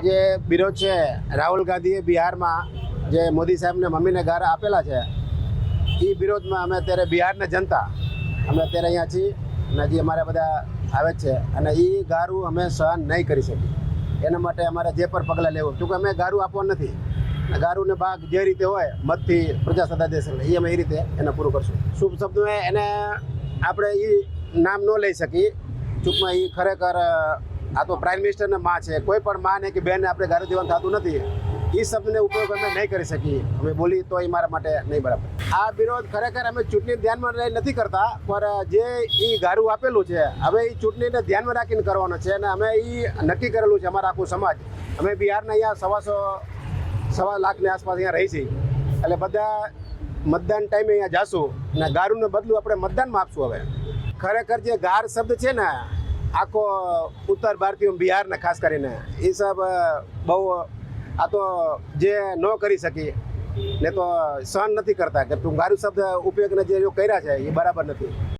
આજે બિરોજ છે. રાહુલ ગાંધીએ બિહારમાં જે મોદી સાહેબને મમ્મીને ઘર આપેલા છે એ વિરોધમાં અમે અત્યારે બિહારને જનતા. અમે અત્યારે અહીંયા છીએ અને હજી અમારા બધા આવે છે અને એ ગારું અમે સહન નહીં કરી શકીએ. એના માટે અમારે જે પણ પગલાં લેવું ટૂંક અમે ગારું આપવા નથી. ગારુને બાગ જે રીતે હોય, મતથી પ્રજાસત્તા દેશ એ અમે એ રીતે એને પૂરું કરશું. શુભ શબ્દો એને આપણે એ નામ ન લઈ શકીએ. ટૂંકમાં એ ખરેખર આ તો પ્રાઇમ મિનિસ્ટરના માં છે. કોઈ પણ માં કે બેન આપણે ગારું દેવાનું થતું નથી. એ શબ્દને ઉપયોગ અમે નહીં કરી શકીએ. અમે બોલી તો એ મારા માટે નહીં બરાબર. આ વિરોધ ખરેખર અમે ચૂંટણી ધ્યાનમાં લઈ નથી કરતા, પણ જે એ ગારું આપેલું છે, હવે એ ચૂંટણીને ધ્યાનમાં રાખીને કરવાનો છે અને અમે એ નક્કી કરેલું છે અમારા આખું સમાજ. અમે બિહારના અહીંયા સવાસો, સવા લાખની આસપાસ અહીંયા રહી છીએ. એટલે બધા મતદાન ટાઈમે અહીંયા જાશું અને ગારુંને બદલું આપણે મતદાનમાં આપશું હવે. ખરેખર જે ગાર શબ્દ છે ને આખો ઉત્તર ભારતીય બિહારને ખાસ કરીને, એ સબ બહુ, આ તો જે ન કરી શકી, ને તો સહન નથી કરતા કે તું ગારું શબ્દ ઉપયોગને જે કર્યા છે, એ બરાબર નથી.